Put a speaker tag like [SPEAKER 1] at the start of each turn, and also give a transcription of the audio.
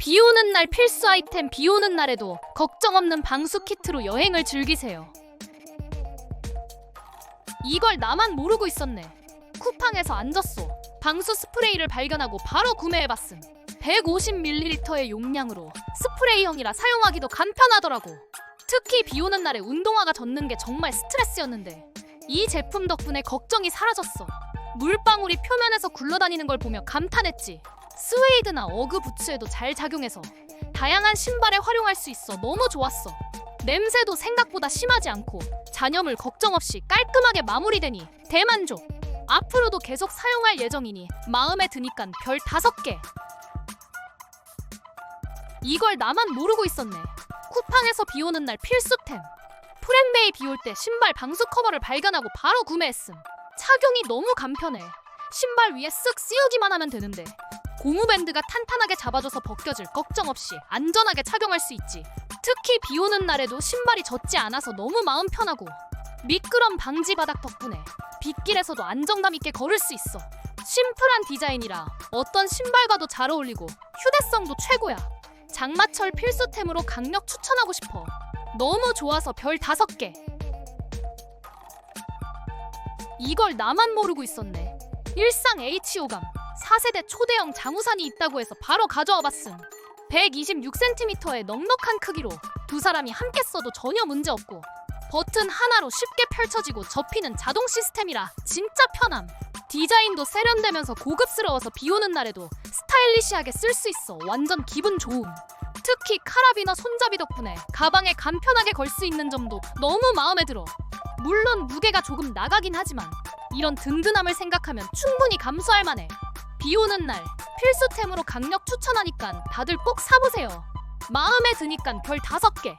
[SPEAKER 1] 비 오는 날 필수 아이템 비 오는 날에도 걱정 없는 방수 키트로 여행을 즐기세요. 이걸 나만 모르고 있었네. 쿠팡에서 안 졌어. 방수 스프레이를 발견하고 바로 구매해봤음. 150ml의 용량으로 스프레이형이라 사용하기도 간편하더라고. 특히 비 오는 날에 운동화가 젖는 게 정말 스트레스였는데 이 제품 덕분에 걱정이 사라졌어. 물방울이 표면에서 굴러다니는 걸 보며 감탄했지. 스웨이드나 어그 부츠에도 잘 작용해서 다양한 신발에 활용할 수 있어 너무 좋았어. 냄새도 생각보다 심하지 않고 잔여물 걱정 없이 깔끔하게 마무리되니 대만족. 앞으로도 계속 사용할 예정이니 마음에 드니깐 별 다섯 개. 이걸 나만 모르고 있었네. 쿠팡에서 비 오는 날 필수템. 프렌베이 비 올 때 신발 방수 커버를 발견하고 바로 구매했음. 착용이 너무 간편해. 신발 위에 쓱 씌우기만 하면 되는데 고무밴드가 탄탄하게 잡아줘서 벗겨질 걱정 없이 안전하게 착용할 수 있지. 특히 비 오는 날에도 신발이 젖지 않아서 너무 마음 편하고 미끄럼 방지 바닥 덕분에 빗길에서도 안정감 있게 걸을 수 있어. 심플한 디자인이라 어떤 신발과도 잘 어울리고 휴대성도 최고야. 장마철 필수템으로 강력 추천하고 싶어. 너무 좋아서 별 다섯 개. 이걸 나만 모르고 있었네. 일상 H5감 4세대 초대형 장우산이 있다고 해서 바로 가져와 봤음. 126cm의 넉넉한 크기로 두 사람이 함께 써도 전혀 문제 없고 버튼 하나로 쉽게 펼쳐지고 접히는 자동 시스템이라 진짜 편함. 디자인도 세련되면서 고급스러워서 비 오는 날에도 스타일리시하게 쓸 수 있어 완전 기분 좋음. 특히 카라비너 손잡이 덕분에 가방에 간편하게 걸 수 있는 점도 너무 마음에 들어. 물론 무게가 조금 나가긴 하지만 이런 든든함을 생각하면 충분히 감수할 만해. 비 오는 날 필수템으로 강력 추천하니까 다들 꼭 사보세요. 마음에 드니까 별 다섯 개.